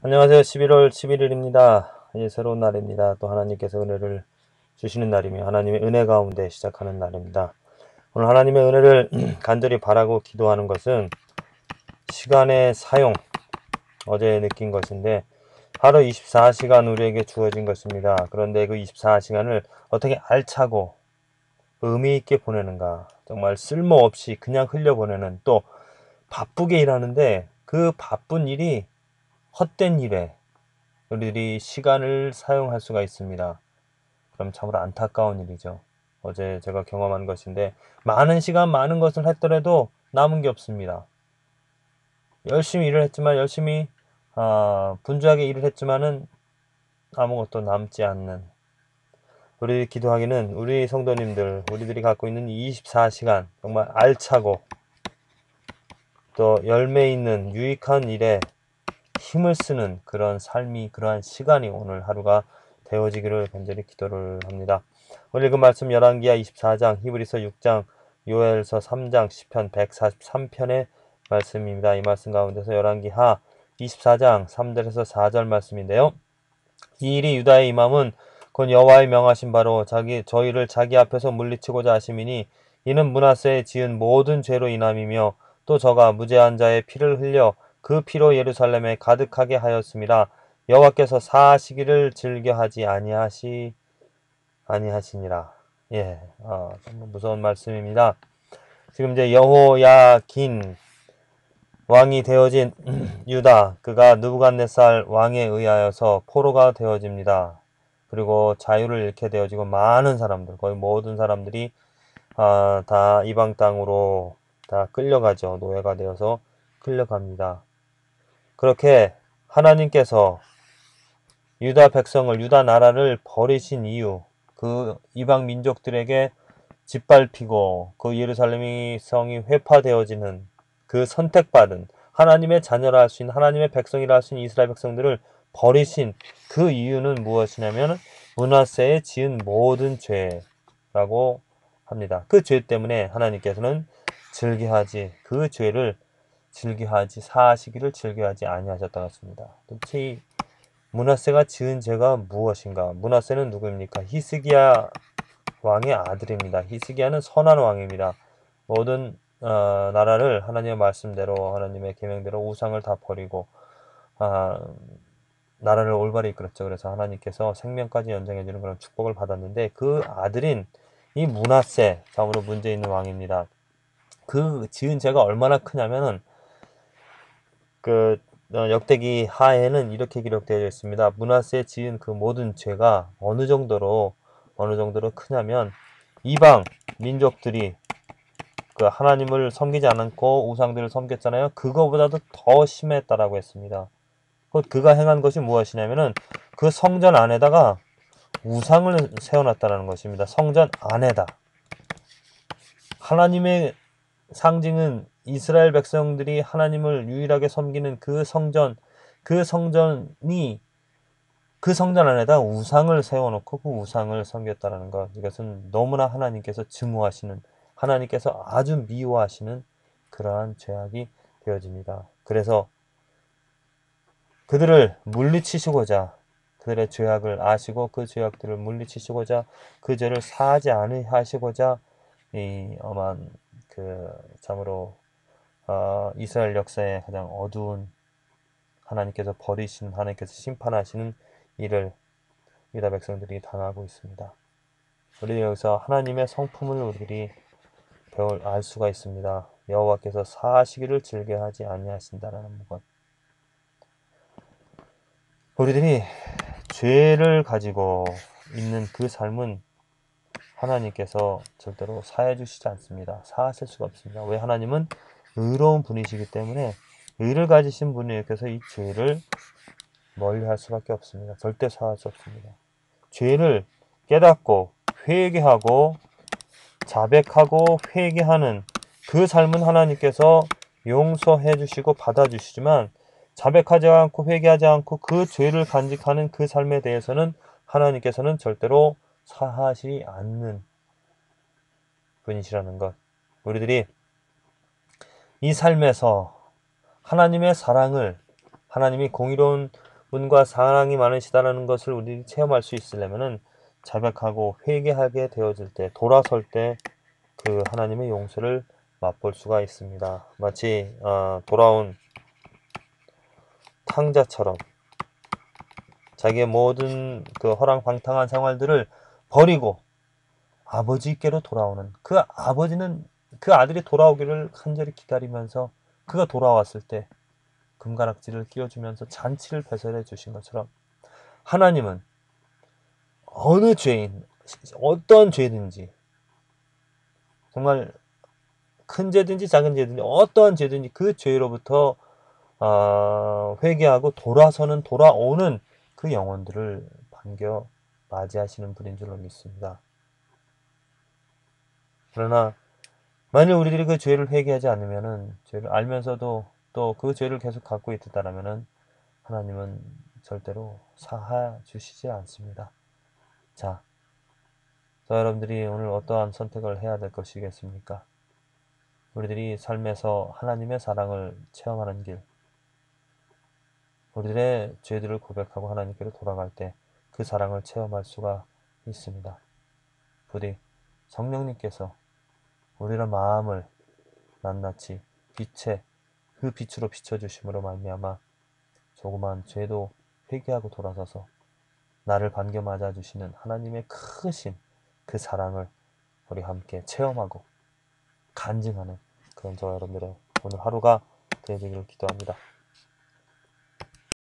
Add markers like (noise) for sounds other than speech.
안녕하세요. 11월 11일입니다. 이제 새로운 날입니다. 또 하나님께서 은혜를 주시는 날이며 하나님의 은혜 가운데 시작하는 날입니다. 오늘 하나님의 은혜를 (clears throat) 간절히 바라고 기도하는 것은 시간의 사용, 어제 느낀 것인데 하루 24시간 우리에게 주어진 것입니다. 그런데 그 24시간을 어떻게 알차고 의미 있게 보내는가? 정말 쓸모없이 그냥 흘려보내는 또 바쁘게 일하는데 그 바쁜 일이 헛된 일에 우리들이 시간을 사용할 수가 있습니다. 그럼 참으로 안타까운 일이죠. 어제 제가 경험한 것인데 많은 시간 많은 것을 했더라도 남은 게 없습니다. 열심히 일을 했지만 열심히 아, 분주하게 일을 했지만은 아무것도 남지 않는 우리 기도하기는 우리 성도님들 우리들이 갖고 있는 24시간 정말 알차고 또 열매 있는 유익한 일에 힘을 쓰는 그런 삶이 그러한 시간이 오늘 하루가 되어지기를 간절히 기도를 합니다. 오늘 읽은 말씀 11기야 24장, 히브리서 6장, 요엘서 3장, 시편 143편의 말씀입니다. 이 말씀 가운데서 11기하 24장 3절에서 4절 말씀인데요. 이 일이 유다의 임함은 곧 여호와의 명하신 바로 자기 저희를 자기 앞에서 물리치고자 하심이니 이는 문하세에 지은 모든 죄로 인함이며 또 저가 무죄한 자의 피를 흘려 그 피로 예루살렘에 가득하게 하였습니다. 여호와께서 사시기를 즐겨하지 아니하시 아니하시니라. 예, 어, 정 무서운 말씀입니다. 지금 이제 여호야긴 왕이 되어진 (clears throat) 유다 그가 느부갓네살 왕에 의하여서 포로가 되어집니다. 그리고 자유를 잃게 되어지고 많은 사람들 거의 모든 사람들이 아, 다 이방 땅으로 다 끌려가죠. 노예가 되어서 끌려갑니다. 그렇게 하나님께서 유다 백성을 유다 나라를 버리신 이유 그 이방 민족들에게 짓밟히고 그 예루살렘이 성이 회파되어지는 그 선택받은 하나님의 자녀라 있는 하나님의 백성이라 있는 이스라엘 백성들을 버리신 그 이유는 무엇이냐면 문하세에 지은 모든 죄라고 합니다. 그 죄 때문에 하나님께서는 즐겨하지 그 죄를 즐겨하지 사하시기를 즐겨하지 아니하셨다 같습니다. 도대체 이 문하세가 지은 죄가 무엇인가? 문하세는 누구입니까? 히스기야 왕의 아들입니다. 히스기야는 선한 왕입니다. 모든 어, 나라를 하나님의 말씀대로 하나님의 계명대로 우상을 다 버리고 아, 나라를 올바르게 이끌었죠. 그래서 하나님께서 생명까지 연장해 주는 그런 축복을 받았는데 그 아들인 이 문하세 참으로 문제 있는 왕입니다. 그 지은 죄가 얼마나 크냐면은 그 어, 역대기 하에는 이렇게 기록되어 있습니다. 문하세 지은 그 모든 죄가 어느 정도로 어느 정도로 크냐면 이방 민족들이 그 하나님을 섬기지 않고 우상들을 섬겼잖아요. 그거보다도 더 심했다라고 했습니다. 그가 행한 것이 무엇이냐면은 그 성전 안에다가 우상을 세워놨다는 것입니다. 성전 안에다. 하나님의 상징은 이스라엘 백성들이 하나님을 유일하게 섬기는 그 성전, 그 성전이 그 성전 안에다 우상을 세워놓고 그 우상을 섬겼다는 것. 이것은 너무나 하나님께서 증오하시는, 하나님께서 아주 미워하시는 그러한 죄악이 되어집니다. 그래서 그들을 물리치시고자 그들의 죄악을 아시고 그 죄악들을 물리치시고자 그 죄를 사하지 않으시고자 이 엄한 그 참으로 어, 이스라엘 역사의 가장 어두운 하나님께서 버리신 하나님께서 심판하시는 일을 유다 백성들이 당하고 있습니다. 우리 여기서 하나님의 성품을 우리들이 배울 알 수가 있습니다. 여호와께서 사하시기를 즐겨하지 아니하신다라는 것. 우리들이 죄를 가지고 있는 그 삶은 하나님께서 절대로 사해 주시지 않습니다. 사하실 수가 없습니다. 왜 하나님은 의로운 분이시기 때문에 의를 가지신 분이께서 이 죄를 멀리 할 수밖에 없습니다. 절대 사할 수 없습니다. 죄를 깨닫고 회개하고 자백하고 회개하는 그 삶은 하나님께서 용서해 주시고 받아 주시지만 자백하지 않고 회개하지 않고 그 죄를 간직하는 그 삶에 대해서는 하나님께서는 절대로 사하지 않는 분이시라는 것. 우리들이 이 삶에서 하나님의 사랑을 하나님이 공의로운 분과 사랑이 많으시다라는 것을 우리 체험할 수 있으려면은 자백하고 회개하게 되어질 때 돌아설 때 그 하나님의 용서를 맛볼 수가 있습니다. 마치 어, 돌아온 탕자처럼 자기의 모든 그 허랑 방탕한 생활들을 버리고 아버지께로 돌아오는 그 아버지는 그 아들이 돌아오기를 간절히 기다리면서 그가 돌아왔을 때 금가락지를 끼워주면서 잔치를 배설해 주신 것처럼 하나님은 어느 죄인, 어떤 죄든지 정말 큰 죄든지 작은 죄든지 어떠한 죄든지 그 죄로부터 아, 회개하고 돌아서는 돌아오는 그 영혼들을 반겨 맞이하시는 분인 줄로 믿습니다. 그러나 만일 우리들이 그 죄를 회개하지 않으면은 죄를 알면서도 또 그 죄를 계속 갖고 있다라면은 하나님은 절대로 사하 주시지 않습니다. 자, 저 여러분들이 오늘 어떠한 선택을 해야 될 것이겠습니까? 우리들이 삶에서 하나님의 사랑을 체험하는 길, 우리들의 죄들을 고백하고 하나님께로 돌아갈 때 그 사랑을 체험할 수가 있습니다. 부디 성령님께서 우리의 마음을 낱낱이 빛에 그 빛으로 비춰주심으로 말미암아 조그만 죄도 회개하고 돌아서서 나를 반겨 맞아 주시는 하나님의 크신 그 사랑을 우리 함께 체험하고 간증하는 그런 저 여러분들의 오늘 하루가 되기를 기도합니다.